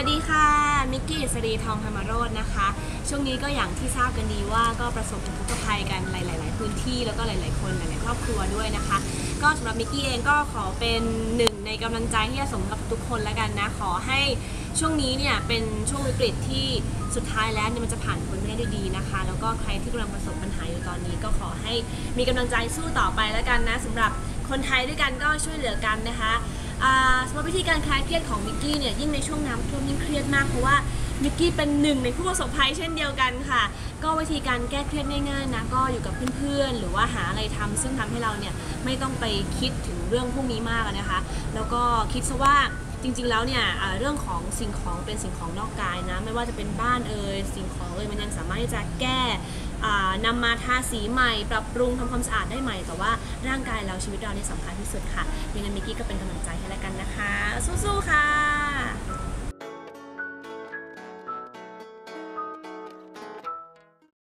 วัสดีค่ะ มิกกี้สรีทองธรรมโรจน์นะคะ ช่วงนี้ก็อย่างที่ทราบกันดีว่าก็ประสบอุทกภัยกันหลาย ๆ พื้นที่แล้วก็หลาย ๆ คนหลาย ๆ ครอบครัวด้วยนะคะ ก็สำหรับมิกกี้เองก็ขอเป็นหนึ่งในกำลังใจที่จะส่งกับทุกคนแล้วกันนะ ขอให้ช่วงนี้เนี่ยเป็นช่วงวิกฤตที่สุดท้ายแล้วเนี่ยมันจะผ่านพ้นไปได้ดีนะคะ แล้วก็ใครที่กำลังประสบปัญหาอยู่ตอนนี้ ก็ขอให้มีกำลังใจสู้ต่อไปแล้วกันนะสำหรับคนไทยด้วยกันก็ช่วยเหลือกันนะคะ สำหรับวิธีการคลายเครียดของมิกกี้เนี่ยยิ่งในช่วงน้ำท่วมยิ่งเครียดมากเพราะว่ามิกกี้เป็นหนึ่งในผู้ประสบภัยเช่นเดียวกันค่ะ ก็วิธีการแก้เครียดง่ายๆนะก็อยู่กับเพื่อนๆ หรือว่าหาอะไรทำซึ่งทำให้เราเนี่ยไม่ต้องไปคิดถึงเรื่องพวกนี้มากนะคะ แล้วก็คิดซะว่าจริงๆแล้วเนี่ยเรื่องของสิ่งของเป็นสิ่งของนอกกายนะไม่ว่าจะเป็นบ้านเอ่ยสิ่งของเอ่ยมันยังสามารถที่จะแก้ นำมาทาสีใหม่ ปรับปรุงทำความสะอาดได้ใหม่ แต่ว่าร่างกายเราชีวิตเราเนี่ยสำคัญที่สุดค่ะยังไงมิกกี้ก็เป็นกำลังใจให้แล้วกันนะคะ สู้ๆค่ะ